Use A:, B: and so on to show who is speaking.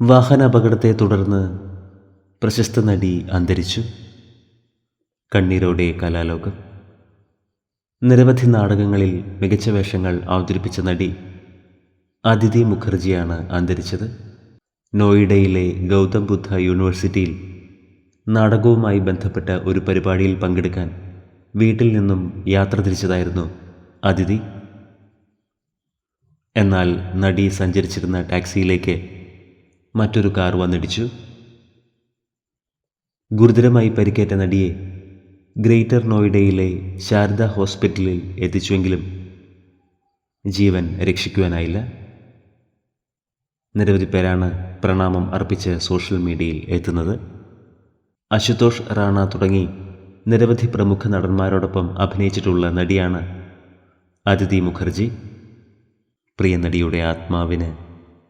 A: വാഹനാപകടത്തെ തുടർന്ന് പ്രശസ്ത നടി അന്തരിച്ചു. കണ്ണീരോടെ കലാലോകം. നിരവധി നാടകങ്ങളിൽ മികച്ച വേഷങ്ങൾ അവതരിപ്പിച്ച നടി അതിഥി മുഖർജിയാണ് അന്തരിച്ചത്. നോയിഡയിലെ ഗൗതം ബുദ്ധ യൂണിവേഴ്സിറ്റിയിൽ നാടകവുമായി ബന്ധപ്പെട്ട ഒരു പരിപാടിയിൽ പങ്കെടുക്കാൻ വീട്ടിൽ നിന്നും യാത്ര തിരിച്ചതായിരുന്നു അതിഥി. എന്നാൽ നടി സഞ്ചരിച്ചിരുന്ന ടാക്സിയിലേക്ക് മറ്റൊരു കാർ വന്നിടിച്ചു. ഗുരുതരമായി പരിക്കേറ്റ നടിയെ ഗ്രേറ്റർ നോയിഡയിലെ ശാരദ ഹോസ്പിറ്റലിൽ എത്തിച്ചുവെങ്കിലും ജീവൻ രക്ഷിക്കുവാനായില്ല. നിരവധി പേരാണ് പ്രണാമം അർപ്പിച്ച് സോഷ്യൽ മീഡിയയിൽ എത്തുന്നത്. അശുതോഷ് റാണ തുടങ്ങി നിരവധി പ്രമുഖ നടന്മാരോടൊപ്പം അഭിനയിച്ചിട്ടുള്ള നടിയാണ് അതിഥി മുഖർജി. പ്രിയ നടിയുടെ ആത്മാവിന്